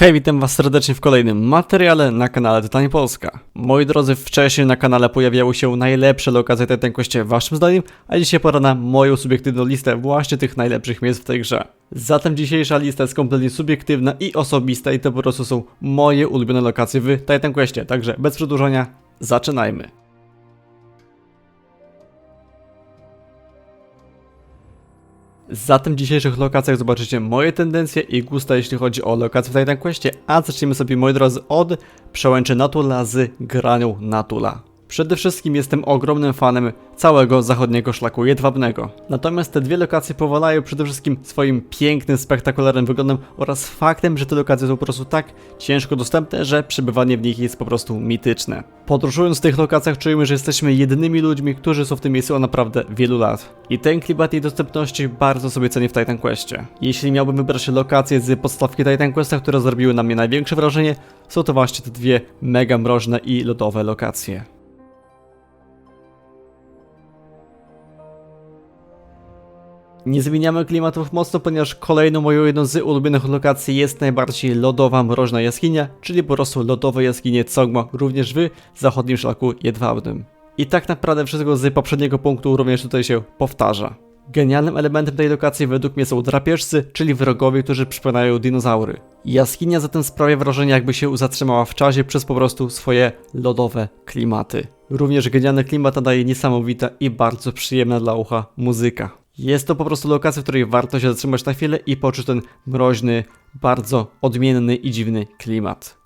Hej, witam was serdecznie w kolejnym materiale na kanale Tytanie Polska. Moi drodzy, wcześniej na kanale pojawiały się najlepsze lokacje Titan Questie waszym zdaniem, a dzisiaj pora na moją subiektywną listę właśnie tych najlepszych miejsc w tej grze. Zatem dzisiejsza lista jest kompletnie subiektywna i osobista i to po prostu są moje ulubione lokacje w Titan także bez przedłużania, zaczynajmy. Zatem w dzisiejszych lokacjach zobaczycie moje tendencje i gusta jeśli chodzi o lokacje w Titan Questie, a zaczniemy sobie moi drodzy od przełęczy Natula z granią Natula. Przede wszystkim jestem ogromnym fanem całego zachodniego szlaku jedwabnego. Natomiast te dwie lokacje powalają przede wszystkim swoim pięknym, spektakularnym wyglądem oraz faktem, że te lokacje są po prostu tak ciężko dostępne, że przebywanie w nich jest po prostu mityczne. Podróżując w tych lokacjach czujemy, że jesteśmy jedynymi ludźmi, którzy są w tym miejscu od naprawdę wielu lat. I ten klimat jej dostępności bardzo sobie cenię w Titan Questie. Jeśli miałbym wybrać lokacje z podstawki Titan Questa, które zrobiły na mnie największe wrażenie, są to właśnie te dwie mega mroźne i lodowe lokacje. Nie zmieniamy klimatów mocno, ponieważ kolejną moją jedną z ulubionych lokacji jest najbardziej lodowa mroźna jaskinia, czyli po prostu lodowe jaskinie Cogma, również w zachodnim szlaku jedwabnym. I tak naprawdę wszystko z poprzedniego punktu również tutaj się powtarza. Genialnym elementem tej lokacji według mnie są drapieżcy, czyli wrogowie, którzy przypominają dinozaury. Jaskinia zatem sprawia wrażenie jakby się zatrzymała w czasie przez po prostu swoje lodowe klimaty. Również genialny klimat nadaje niesamowita i bardzo przyjemna dla ucha muzyka. Jest to po prostu lokacja, w której warto się zatrzymać na chwilę i poczuć ten mroźny, bardzo odmienny i dziwny klimat.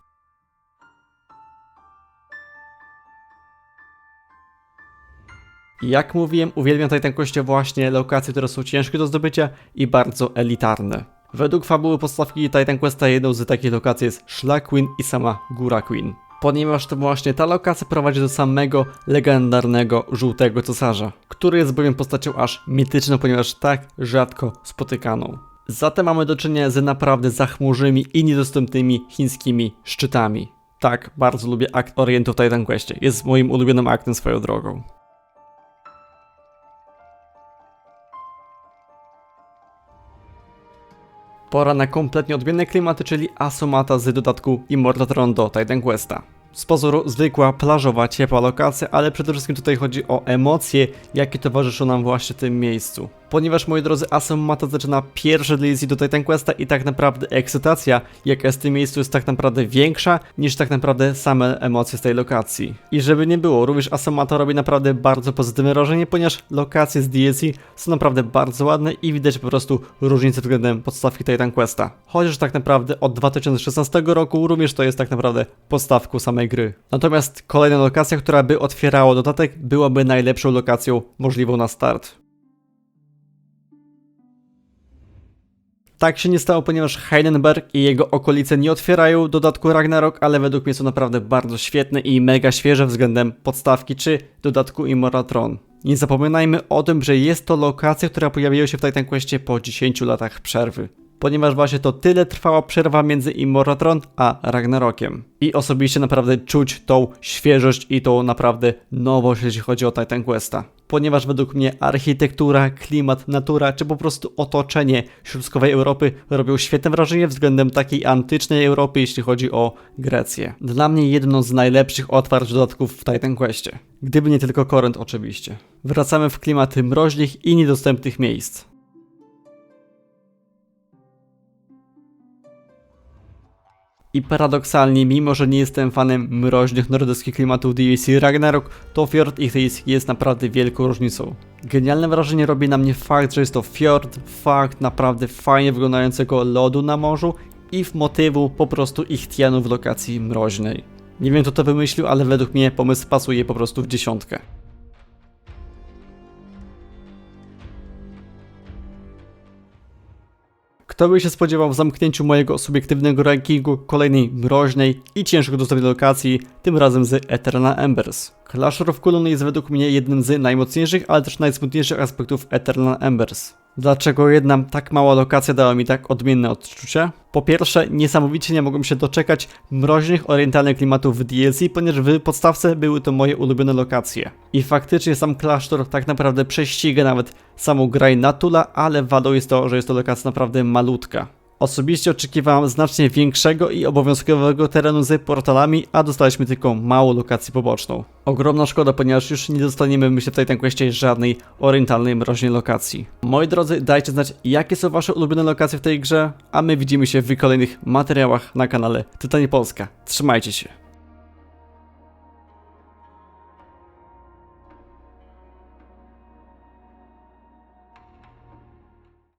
Jak mówiłem, uwielbiam Titan Quest właśnie lokacje, które są ciężkie do zdobycia i bardzo elitarne. Według fabuły podstawki Titan Questa jedną z takich lokacji jest Szlak Queen i sama Góra Queen ponieważ to właśnie ta lokacja prowadzi do samego legendarnego żółtego cesarza, który jest bowiem postacią aż mityczną, ponieważ tak rzadko spotykaną. Zatem mamy do czynienia z naprawdę zachmurzymi i niedostępnymi chińskimi szczytami. Tak, bardzo lubię akt Orientu w Titan Questie. Jest moim ulubionym aktem swoją drogą. Pora na kompletnie odmienne klimaty, czyli Asomata z dodatku Immortatron do Titan Questa. Z pozoru zwykła, plażowa, ciepła lokacja, ale przede wszystkim tutaj chodzi o emocje, jakie towarzyszą nam właśnie w tym miejscu ponieważ moi drodzy Asomata zaczyna pierwsze DLC do Titan Questa i tak naprawdę ekscytacja, jaka jest w tym miejscu jest tak naprawdę większa niż tak naprawdę same emocje z tej lokacji. I żeby nie było, również Asomata robi naprawdę bardzo pozytywne wrażenie, ponieważ lokacje z DLC są naprawdę bardzo ładne i widać po prostu różnicę względem podstawki Titan Questa. Chociaż tak naprawdę od 2016 roku również to jest tak naprawdę podstawką samej gry. Natomiast kolejna lokacja, która by otwierała dodatek, byłaby najlepszą lokacją możliwą na start. Tak się nie stało, ponieważ Heidenberg i jego okolice nie otwierają dodatku Ragnarok, ale według mnie są naprawdę bardzo świetne i mega świeże względem podstawki czy dodatku Immortal Nie zapominajmy o tym, że jest to lokacja, która pojawiła się w Titan Questie po 10 latach przerwy ponieważ właśnie to tyle trwała przerwa między Immortatron a Ragnarokiem. I osobiście naprawdę czuć tą świeżość i tą naprawdę nowość, jeśli chodzi o Titan Questa. Ponieważ według mnie architektura, klimat, natura, czy po prostu otoczenie środkowej Europy robią świetne wrażenie względem takiej antycznej Europy, jeśli chodzi o Grecję. Dla mnie jedno z najlepszych otwarć dodatków w Titan Questie. Gdyby nie tylko Korent oczywiście. Wracamy w klimaty mroźnych i niedostępnych miejsc. I paradoksalnie, mimo że nie jestem fanem mroźnych nordyckich klimatów DLC Ragnarok, to Fjord i Thys jest naprawdę wielką różnicą. Genialne wrażenie robi na mnie fakt, że jest to fjord, fakt naprawdę fajnie wyglądającego lodu na morzu i w motywu po prostu Ichtianu w lokacji mroźnej. Nie wiem kto to wymyślił, ale według mnie pomysł pasuje po prostu w dziesiątkę. Kto by się spodziewał w zamknięciu mojego subiektywnego rankingu kolejnej mroźnej i ciężko dostępnej lokacji, tym razem z Eternal Embers. Clash of Cthulhu jest według mnie jednym z najmocniejszych, ale też najsmutniejszych aspektów Eternal Embers. Dlaczego jedna tak mała lokacja dała mi tak odmienne odczucia? Po pierwsze, niesamowicie nie mogłem się doczekać mroźnych orientalnych klimatów w DLC, ponieważ w podstawce były to moje ulubione lokacje. I faktycznie sam klasztor tak naprawdę prześciga nawet samą grę Natula, ale wadą jest to, że jest to lokacja naprawdę malutka. Osobiście oczekiwałem znacznie większego i obowiązkowego terenu z portalami, a dostaliśmy tylko małą lokację poboczną. Ogromna szkoda, ponieważ już nie dostaniemy, myślę, w tej Tanquestie żadnej orientalnej mroźnej lokacji. Moi drodzy, dajcie znać, jakie są wasze ulubione lokacje w tej grze, a my widzimy się w kolejnych materiałach na kanale Tytanie Polska. Trzymajcie się.